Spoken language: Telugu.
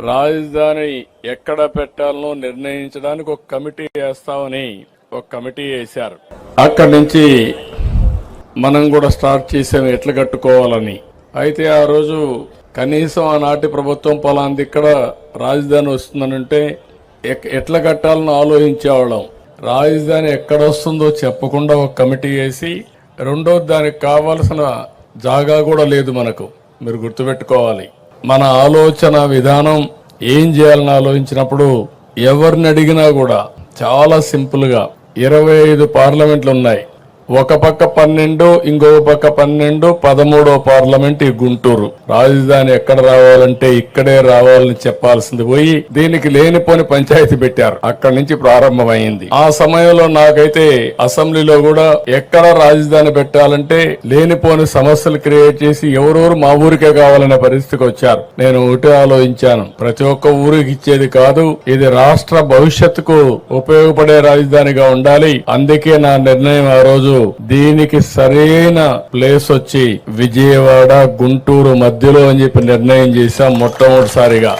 రాజధాని ఎక్కడ పెట్టాలనో నిర్ణయించడానికి ఒక కమిటీ వేస్తామని ఒక కమిటీ వేశారు. అక్కడి నుంచి మనం కూడా స్టార్ట్ చేసాం ఎట్లు కట్టుకోవాలని. అయితే ఆ రోజు కనీసం ఆనాటి ప్రభుత్వం పలాంది ఇక్కడ రాజధాని వస్తుందనంటే ఎక్- ఎట్లా కట్టాలని ఆలోచించేవాళ్ళం. రాజధాని ఎక్కడ వస్తుందో చెప్పకుండా ఒక కమిటీ వేసి రెండోది దానికి కావాల్సిన జాగా కూడా లేదు మనకు. మీరు గుర్తుపెట్టుకోవాలి. మన ఆలోచన విధానం ఏం చేయాలని ఆలోచించినప్పుడు ఎవరిని అడిగినా కూడా చాలా సింపుల్గా ఇరవై ఐదు పార్లమెంట్లు ఉన్నాయి. ఒక పక్క పన్నెండు ఇంకో పక్క పన్నెండు పదమూడో పార్లమెంట్ ఈ గుంటూరు. రాజధాని ఎక్కడ రావాలంటే ఇక్కడే రావాలని చెప్పాల్సింది పోయి దీనికి లేనిపోని పంచాయతీ పెట్టారు. అక్కడి నుంచి ప్రారంభమైంది. ఆ సమయంలో నాకైతే అసెంబ్లీలో కూడా ఎక్కడ రాజధాని పెట్టాలంటే లేనిపోని సమస్యలు క్రియేట్ చేసి ఎవరెవరు మా ఊరికే కావాలనే పరిస్థితికి వచ్చారు. నేను ఒకటే ఆలోచించాను. ప్రతి ఒక్క ఊరికి ఇచ్చేది కాదు ఇది రాష్ట్ర భవిష్యత్తుకు ఉపయోగపడే రాజధానిగా ఉండాలి. అందుకే నా నిర్ణయం ఆ రోజు దీనికి సరైన ప్లేస్ వచ్చి విజయవాడ గుంటూరు మధ్యలో అని చెప్పి నిర్ణయం చేశాం మొట్టమొదటిసారిగా.